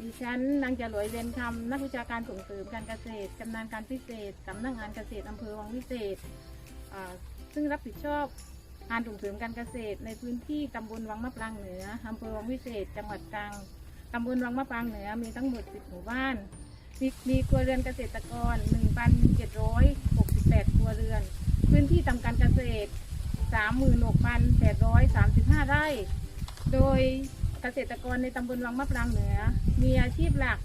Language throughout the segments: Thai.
ดิฉันนางจรวยเวียนคำนักวิชาการส่งเสริมการเกษตรชำนาญการพิเศษสำนักงานเกษตรอำเภอวังวิเศษอ่าซึ่งรับผิดชอบงานส่งเสริมการเกษตรในพื้นที่ตำบลวังมะปรางเหนืออำเภอวังวิเศษ จังหวัดตรังตำบลวังมะปรางเหนือมีทั้งหมด 10 หมู่บ้าน มีมีครัวเรือนเกษตรกร 1,768 ครัวเรือน พื้นที่ทำการเกษตร 36,835 ไร่ โดย เกษตรกรในตำบลวังมะปรางเหนือ มีอาชีพหลัก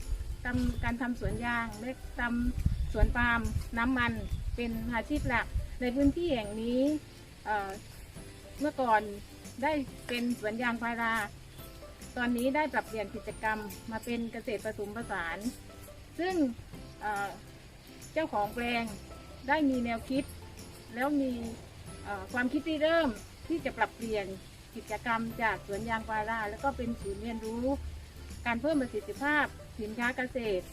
ทำการทำสวนยางและทำสวนปาล์มน้ำมันเป็นอาชีพหลัก ในพื้นที่แห่งนี้เเมื่อก่อนได้เป็นสวนยางพารา ตอนนี้ได้ปรับเปลี่ยนกิจกรรมมาเป็นเกษตรผสมผสาน ซึ่งเเจ้าของแปลงได้มีแนวคิด แล้วมีความคิดที่เริ่มที่จะปรับเปลี่ยน กิจกรรมจากสวนยางพารา แล้วก็เป็นศูนย์เรียนรู้ การเพิ่มประสิทธิภาพสินค้าเกษตร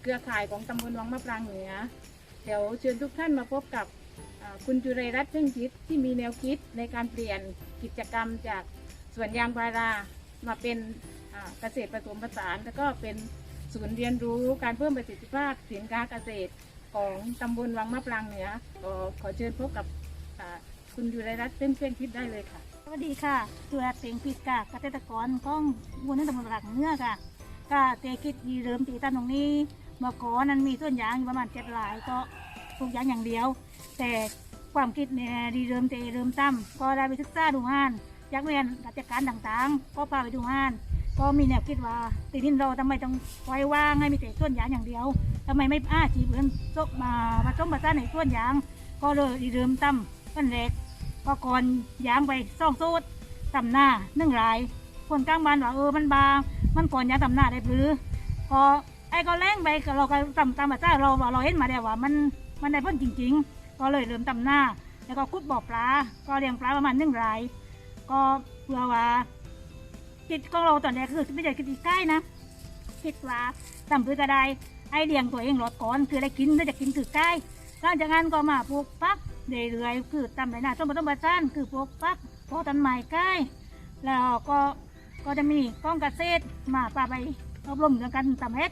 เครือข่ายของตำบลวังมะปรางเหนือ เดี๋ยวเชิญทุกท่านมาพบกับคุณจุเรรัตน์เพ่งคิดที่มีแนวคิดในการเปลี่ยนกิจกรรมจากสวนยางพารา มาเป็นเกษตรผสมผสาน แล้วก็เป็นศูนย์เรียนรู้การเพิ่มประสิทธิภาพสินค้าเกษตรของตำบลวังมะปรางเหนือขอเชิญพบกับคุณจุเรรัตน์เพ่งเพ่งคิดได้เลยค่ะ วัสดีค่ะตัวเสียงผิดกะเกษตรกรของมูลนิธิตำรวจหลักเนื้อค่ะก็เตคิดดีเริ่มตีตั้งตรงนี้ เมื่อก่อนนั้นมีต้นยางอยู่ประมาณเจ็ดหลายก็ปลูกยางอย่างเดียว แต่ความคิดเนี่ยดีเริ่มเตเริ่มตั้มก็ได้ไปศึกษาดูงานยากเรียนราชการต่างๆ ก็พาไปดูงาน ก็มีแนวคิดว่าตีดินเราทำไมต้องไว้ว่างให้มีแต่ต้นยางอย่างเดียวทำไมไม่อ้าจีเพื่อนซกมาผสมผสานในต้นยาง ก็เลยดีเริ่มตั้มต้นเล็ก ก็ก่อนยางไปซ่องโซดตำหน้านึ่งราย คนกลางบ้านว่าเออมันบาง มันก่อนยางตำหน้าได้หรือพอไอ้ก็แรงไปเราก็ตำตำมาจ้าเราเราเห็นมาแล้วว่ามันมันได้พ้นจริง ๆ ก็เลยเริ่มตำหน้า แล้วก็คุดบ่อปลา ก็เลี้ยงปลาประมาณหนึ่งราย ก็เพื่อว่าคิดของเราตอนแรกคือไม่ใช่คิดใกล้นะคิดว่าตำพืชก็ไดไอ้เลี้ยงตัวเองรอดก่อนคือได้กินได้จะกินถือใกล้หลังจากนั้นก็มาปลูกปัก เรื่อยๆคือตำไรน้าต้นบต้นบะจ้านคือพวกฟักพวกต้นไม้ใกล้แล้วก็ก็จะมีกล้องเกษตรมาปาไปอบรมเรื่องการตำเฮ็ด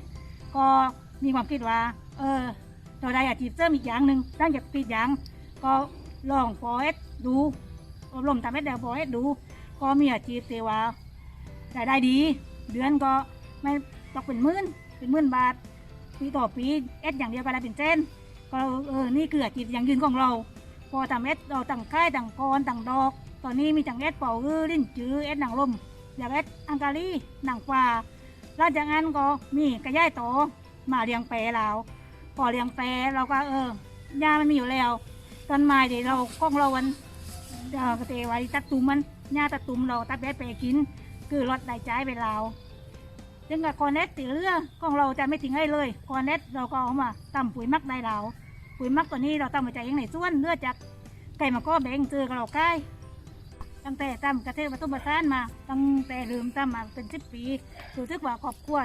ก็มีความคิดว่า เออเราได้อาชีพเสริมอีกอย่างหนึ่งตั้งจากปีดยาง ก็ลองพอเฮ็ดดูอบรมตำเฮ็ดแล้วพอเฮ็ดดู ก็มีอาชีพเตว่ารายได้ดี เดือนก็ไม่ตกเป็นหมื่นเป็นหมื่นบาทปีต่อปีเอ็ดอย่างเดียวก็ได้เป็นเส้นก็เออนี่คืออาชีพอย่างยืนของเรา พอทำเอ็ดเราต่างค่ายต่างกรต่างดอก ตอนนี้มีต่างเอ็ดเป่าอื้อลิ้นจื้อเอ็ดหนังลมอยากเอ็ดอังการีหนังปลาหลังจากนั้นก็มีกระย่ายโตมาเลี้ยงแปรเราพอเลี้ยงแปรเราก็เออยามันมีอยู่แล้วต้นไม้เดี๋ยวเราก้องเราวันเอ่อกระเตไว้ตัดตุ่มมันหญ้าตัดตุ่มเราตัดแบดไปกิน คือลดได้ใจไปเราซึ่งกับคอนเนตตีเรือของเราจะไม่ทิ้งให้เลยคอนเนตเราก็เอามาตำปุ๋ยมักได้เรา ปุ๋ยมักตัวนี้เราทำมาจากยังไหนส่วนเลือดจากไก่มาก็แบ่งเจอกับเราใกล้ตั้งแต่ทำกระเทศวัตถุประสานมาตั้งแต่ลืมทำมาเป็นสิบปีรู้สึกว่าครอบครัว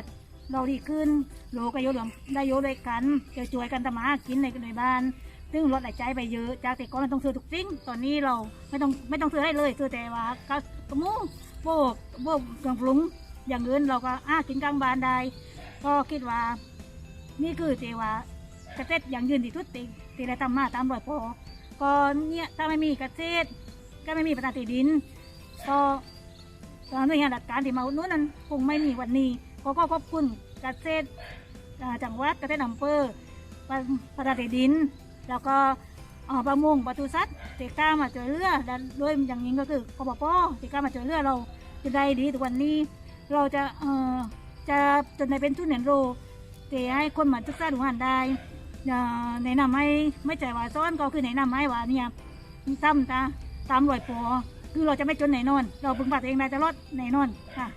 เราดีขึ้นโลก็โยรวมได้โยด้วยกันจะช่วยกันทำมาหากินในในบ้าน ซึ่งลดรายจ่ายไปเยอะจากแต่ก่อนเราต้องซื้อทุกสิ่งตอนนี้เราไม่ต้องไม่ต้องซื้อให้เลยซื้อแต่ว่าก็กระมูโบกโบกเครื่องปรุงอย่างอื่นเราก็อ้ากินกลางบ้านได้ก็คิดว่า นี่คือเจว่า เกษตรอย่างยืนที่ทุดติตีได้ทำมาตามรอยพอก็เนี่ยถ้าไม่มีเกษตรก็ไม่มีประธานที่ดินก็ตอนนี้หลักการที่มาอุดหนู้นนั้นคงไม่มีวันนี้ก็ก็ขอบคุณเกษตรจังหวัดเกษตรอำเภอประประธานที่ดิน แล้วก็ประมงปศุสัตว์ที่กล้ามาช่วยเหลือและโดยอย่างยิ่งก็คือกบปที่กล้ามาช่วยเหลือเราจะได้ดีทุกวันนี้เราจะเอ่อจะจนในเป็นทุนเรียนรู้ที่ให้คนมาศึกษาดูงานได้ แนะนำให้ไม่ใจว่าซ้อนก็คือแนะนำให้ว่าเนี่ยซ้ำตาตามรอยปอคือเราจะไม่จนแน่นอน เราพึงปัดเองได้ตลอดแน่นอนค่ะ